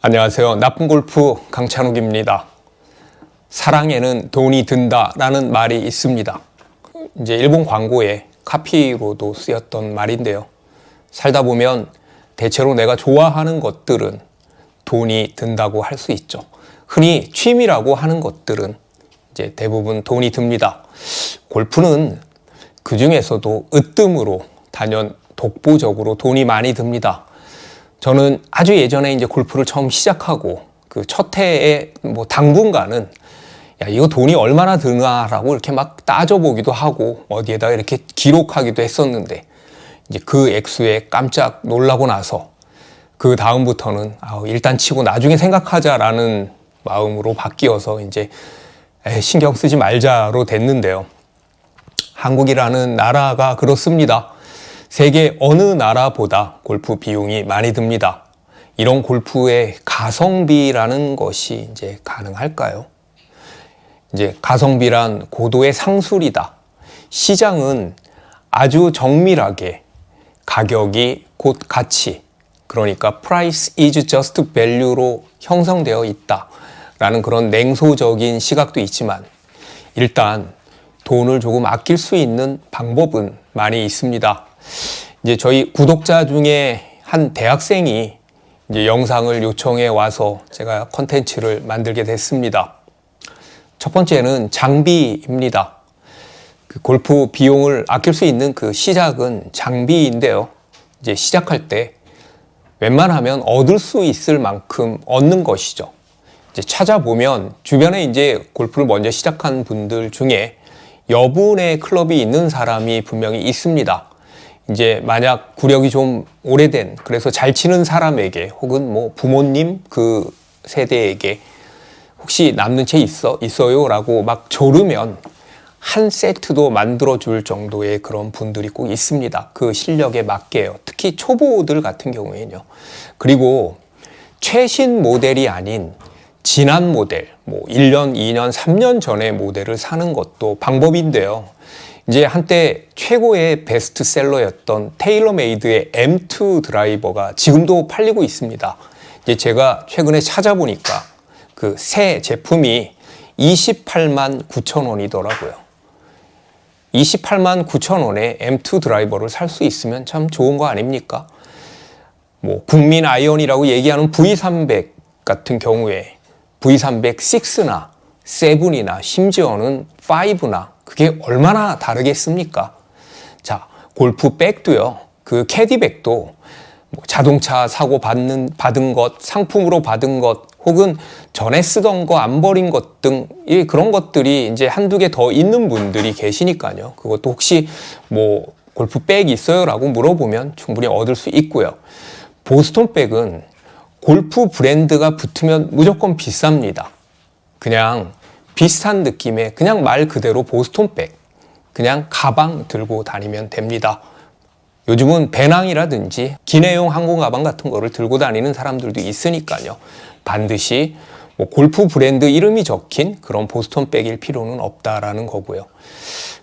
안녕하세요. 나쁜 골프 강찬욱입니다. 사랑에는 돈이 든다라는 말이 있습니다. 이제 일본 광고에 카피로도 쓰였던 말인데요. 살다 보면 대체로 내가 좋아하는 것들은 돈이 든다고 할 수 있죠. 흔히 취미라고 하는 것들은 이제 대부분 돈이 듭니다. 골프는 그 중에서도 으뜸으로 단연 독보적으로 돈이 많이 듭니다. 저는 아주 예전에 이제 골프를 처음 시작하고 그 첫 해에 뭐 당분간은 야, 이거 돈이 얼마나 드나라고 이렇게 막 따져보기도 하고 어디에다가 이렇게 기록하기도 했었는데 이제 그 액수에 깜짝 놀라고 나서 그 다음부터는 아, 일단 치고 나중에 생각하자라는 마음으로 바뀌어서 이제 에이, 신경 쓰지 말자로 됐는데요. 한국이라는 나라가 그렇습니다. 세계 어느 나라보다 골프 비용이 많이 듭니다. 이런 골프의 가성비라는 것이 이제 가능할까요? 이제 가성비란 고도의 상술이다. 시장은 아주 정밀하게 가격이 곧 가치, 그러니까 price is just value로 형성되어 있다. 라는 그런 냉소적인 시각도 있지만 일단 돈을 조금 아낄 수 있는 방법은 많이 있습니다. 이제 저희 구독자 중에 한 대학생이 이제 영상을 요청해 와서 제가 컨텐츠를 만들게 됐습니다. 첫 번째는 장비입니다. 그 골프 비용을 아낄 수 있는 그 시작은 장비인데요. 이제 시작할 때 웬만하면 얻을 수 있을 만큼 얻는 것이죠. 이제 찾아보면 주변에 이제 골프를 먼저 시작한 분들 중에 여분의 클럽이 있는 사람이 분명히 있습니다. 이제 만약 구력이 좀 오래된 그래서 잘 치는 사람에게 혹은 뭐 부모님 그 세대에게 혹시 남는 채 있어 있어요라고 막 조르면 한 세트도 만들어 줄 정도의 그런 분들이 꼭 있습니다. 그 실력에 맞게요. 특히 초보들 같은 경우에는요. 그리고 최신 모델이 아닌 지난 모델, 뭐 1년, 2년, 3년 전의 모델을 사는 것도 방법인데요. 이제 한때 최고의 베스트셀러였던 테일러메이드의 M2 드라이버가 지금도 팔리고 있습니다. 이제 제가 최근에 찾아보니까 그 새 제품이 28만 9천 원이더라고요. 28만 9천 원에 M2 드라이버를 살 수 있으면 참 좋은 거 아닙니까? 뭐 국민 아이언이라고 얘기하는 V300 같은 경우에 V300 6나 7이나 심지어는 5나 그게 얼마나 다르겠습니까? 자, 골프 백도요. 그 캐디백도 뭐 자동차 사고 받는 받은 것, 상품으로 받은 것, 혹은 전에 쓰던 거 안 버린 것 등 그런 것들이 이제 한두 개 더 있는 분들이 계시니까요. 그것도 혹시 뭐 골프 백 있어요라고 물어보면 충분히 얻을 수 있고요. 보스톤 백은 골프 브랜드가 붙으면 무조건 비쌉니다. 그냥 비슷한 느낌의 그냥 말 그대로 보스톤백 그냥 가방 들고 다니면 됩니다. 요즘은 배낭이라든지 기내용 항공 가방 같은 거를 들고 다니는 사람들도 있으니까요. 반드시 뭐 골프 브랜드 이름이 적힌 그런 보스톤 백일 필요는 없다라는 거고요.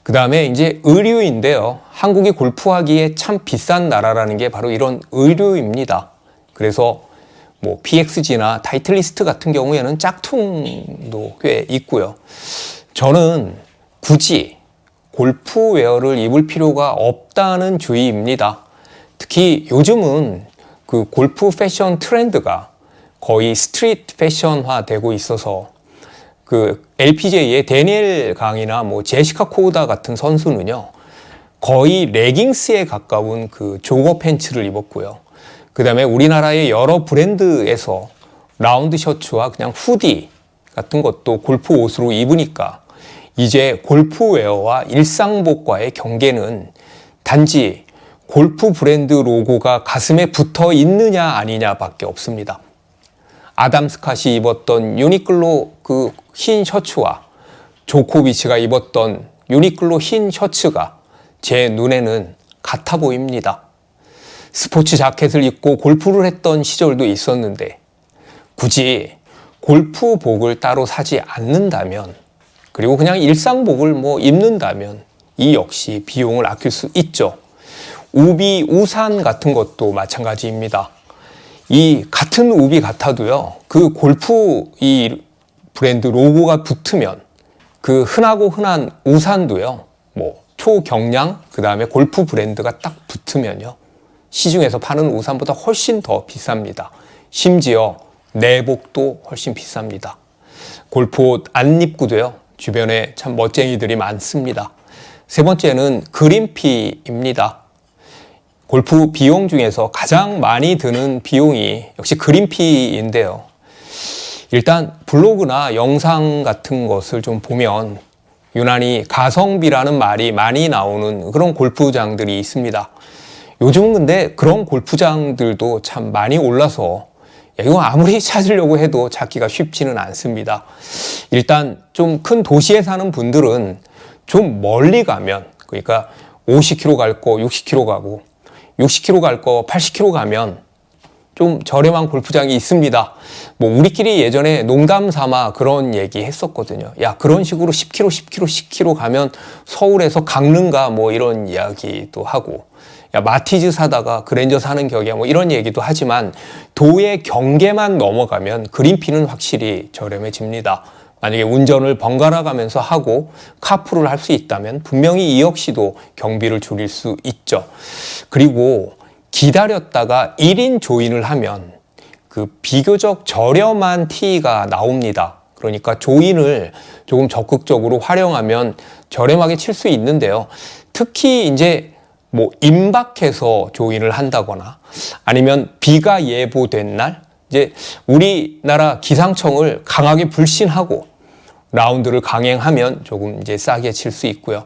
그 다음에 이제 의류인데요. 한국이 골프하기에 참 비싼 나라라는 게 바로 이런 의류입니다. 그래서 뭐 PXG나 타이틀리스트 같은 경우에는 짝퉁도 꽤 있고요. 저는 굳이 골프웨어를 입을 필요가 없다는 주의입니다. 특히 요즘은 그 골프 패션 트렌드가 거의 스트리트 패션화 되고 있어서 그 LPGA의 데니엘 강이나 뭐 제시카 코우다 같은 선수는요 거의 레깅스에 가까운 그 조거 팬츠를 입었고요. 그 다음에 우리나라의 여러 브랜드에서 라운드 셔츠와 그냥 후디 같은 것도 골프 옷으로 입으니까 이제 골프웨어와 일상복과의 경계는 단지 골프 브랜드 로고가 가슴에 붙어 있느냐 아니냐 밖에 없습니다. 아담 스캇이 입었던 유니클로 그 흰 셔츠와 조코비치가 입었던 유니클로 흰 셔츠가 제 눈에는 같아 보입니다. 스포츠 자켓을 입고 골프를 했던 시절도 있었는데 굳이 골프복을 따로 사지 않는다면 그리고 그냥 일상복을 뭐 입는다면 이 역시 비용을 아낄 수 있죠. 우비, 우산 같은 것도 마찬가지입니다. 이 같은 우비 같아도요. 그 골프 이 브랜드 로고가 붙으면 그 흔하고 흔한 우산도요. 뭐 초경량 그다음에 골프 브랜드가 딱 붙으면요. 시중에서 파는 우산보다 훨씬 더 비쌉니다. 심지어 내복도 훨씬 비쌉니다. 골프옷 안 입고도요. 주변에 참 멋쟁이들이 많습니다. 세 번째는 그린피입니다. 골프 비용 중에서 가장 많이 드는 비용이 역시 그린피인데요. 일단 블로그나 영상 같은 것을 좀 보면 유난히 가성비라는 말이 많이 나오는 그런 골프장들이 있습니다. 요즘은 근데 그런 골프장들도 참 많이 올라서 야, 이거 아무리 찾으려고 해도 찾기가 쉽지는 않습니다. 일단 좀 큰 도시에 사는 분들은 좀 멀리 가면 그러니까 50km 갈 거 60km 가고 60km 갈 거 80km 가면 좀 저렴한 골프장이 있습니다. 뭐 우리끼리 예전에 농담 삼아 그런 얘기 했었거든요. 야 그런 식으로 10km, 10km, 10km 가면 서울에서 강릉가 뭐 이런 이야기도 하고 야 마티즈 사다가 그랜저 사는 격이야 뭐 이런 얘기도 하지만 도의 경계만 넘어가면 그린피는 확실히 저렴해집니다. 만약에 운전을 번갈아 가면서 하고 카풀을 할 수 있다면 분명히 이 역시도 경비를 줄일 수 있죠. 그리고 기다렸다가 1인 조인을 하면 그 비교적 저렴한 티가 나옵니다. 그러니까 조인을 조금 적극적으로 활용하면 저렴하게 칠 수 있는데요. 특히 이제 뭐 임박해서 조인을 한다거나 아니면 비가 예보된 날 이제 우리나라 기상청을 강하게 불신하고 라운드를 강행하면 조금 이제 싸게 칠 수 있고요.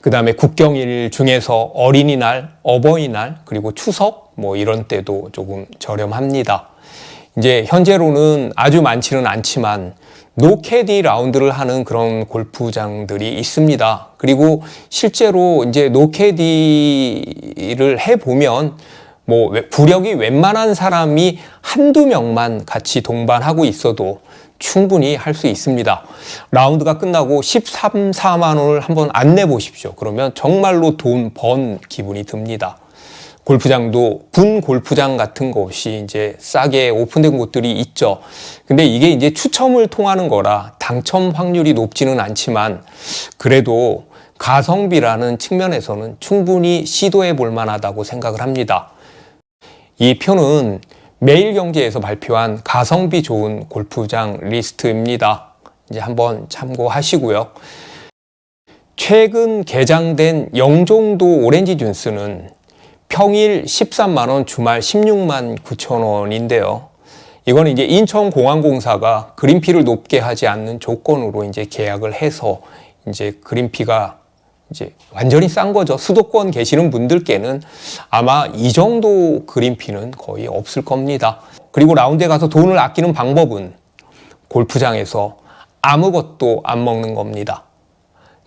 그 다음에 국경일 중에서 어린이날, 어버이날, 그리고 추석 뭐 이런 때도 조금 저렴합니다. 이제 현재로는 아주 많지는 않지만 노캐디 라운드를 하는 그런 골프장들이 있습니다. 그리고 실제로 이제 노캐디를 해보면 뭐 구력이 웬만한 사람이 한두 명만 같이 동반하고 있어도 충분히 할 수 있습니다. 라운드가 끝나고 13, 4만 원을 한번 안 내보십시오. 그러면 정말로 돈 번 기분이 듭니다. 골프장도 군 골프장 같은 거 없이 이제 싸게 오픈된 곳들이 있죠. 근데 이게 이제 추첨을 통하는 거라 당첨 확률이 높지는 않지만 그래도 가성비라는 측면에서는 충분히 시도해 볼 만하다고 생각을 합니다. 이 표는 매일경제에서 발표한 가성비 좋은 골프장 리스트입니다. 이제 한번 참고하시고요. 최근 개장된 영종도 오렌지 듀스는 평일 13만원, 주말 16만 9천원인데요. 이건 이제 인천공항공사가 그린피를 높게 하지 않는 조건으로 이제 계약을 해서 이제 그린피가 이제 완전히 싼 거죠. 수도권 계시는 분들께는 아마 이 정도 그린피는 거의 없을 겁니다. 그리고 라운드에 가서 돈을 아끼는 방법은 골프장에서 아무것도 안 먹는 겁니다.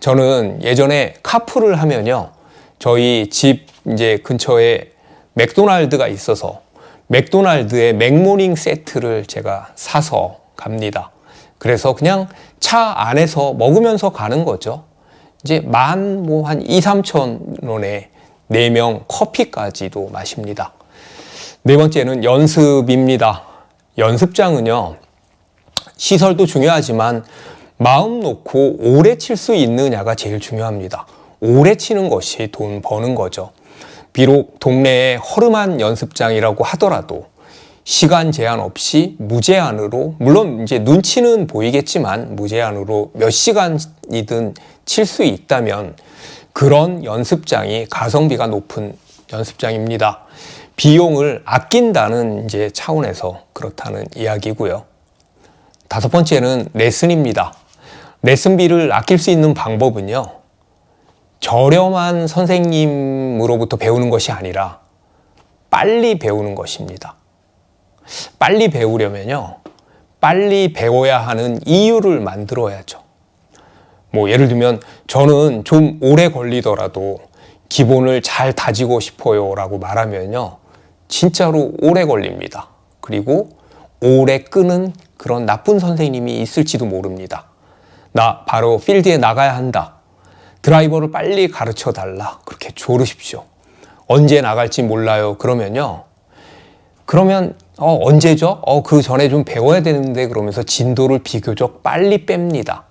저는 예전에 카풀을 하면요. 저희 집 이제 근처에 맥도날드가 있어서 맥도날드의 맥모닝 세트를 제가 사서 갑니다. 그래서 그냥 차 안에서 먹으면서 가는 거죠. 이제 만 뭐 한 2, 3천 원에 4명 커피까지도 마십니다. 네 번째는 연습입니다. 연습장은요, 시설도 중요하지만 마음 놓고 오래 칠 수 있느냐가 제일 중요합니다. 오래 치는 것이 돈 버는 거죠. 비록 동네에 허름한 연습장이라고 하더라도 시간 제한 없이 무제한으로 물론 이제 눈치는 보이겠지만 무제한으로 몇 시간이든 칠 수 있다면 그런 연습장이 가성비가 높은 연습장입니다. 비용을 아낀다는 이제 차원에서 그렇다는 이야기고요. 다섯 번째는 레슨입니다. 레슨비를 아낄 수 있는 방법은요. 저렴한 선생님으로부터 배우는 것이 아니라 빨리 배우는 것입니다. 빨리 배우려면요. 빨리 배워야 하는 이유를 만들어야죠. 뭐 예를 들면 저는 좀 오래 걸리더라도 기본을 잘 다지고 싶어요 라고 말하면요. 진짜로 오래 걸립니다. 그리고 오래 끄는 그런 나쁜 선생님이 있을지도 모릅니다. 나 바로 필드에 나가야 한다. 드라이버를 빨리 가르쳐 달라. 그렇게 조르십시오. 언제 나갈지 몰라요. 그러면요. 그러면 어, 언제죠? 어, 그 전에 좀 배워야 되는데 그러면서 진도를 비교적 빨리 뺍니다.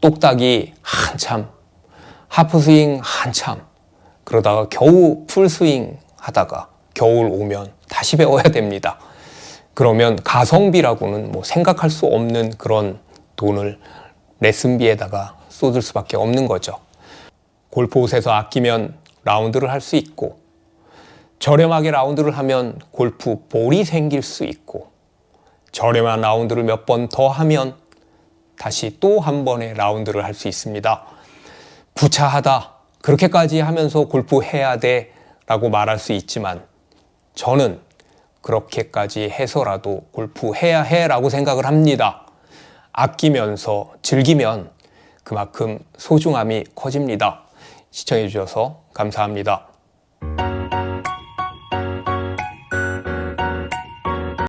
똑딱이 한참, 하프스윙 한참, 그러다가 겨우 풀스윙 하다가 겨울 오면 다시 배워야 됩니다. 그러면 가성비라고는 뭐 생각할 수 없는 그런 돈을 레슨비에다가 쏟을 수밖에 없는 거죠. 골프옷에서 아끼면 라운드를 할 수 있고 저렴하게 라운드를 하면 골프 볼이 생길 수 있고 저렴한 라운드를 몇 번 더 하면 다시 또 한 번의 라운드를 할 수 있습니다. 구차하다. 그렇게까지 하면서 골프 해야 돼. 라고 말할 수 있지만 저는 그렇게까지 해서라도 골프 해야 해. 라고 생각을 합니다. 아끼면서 즐기면 그만큼 소중함이 커집니다. 시청해 주셔서 감사합니다.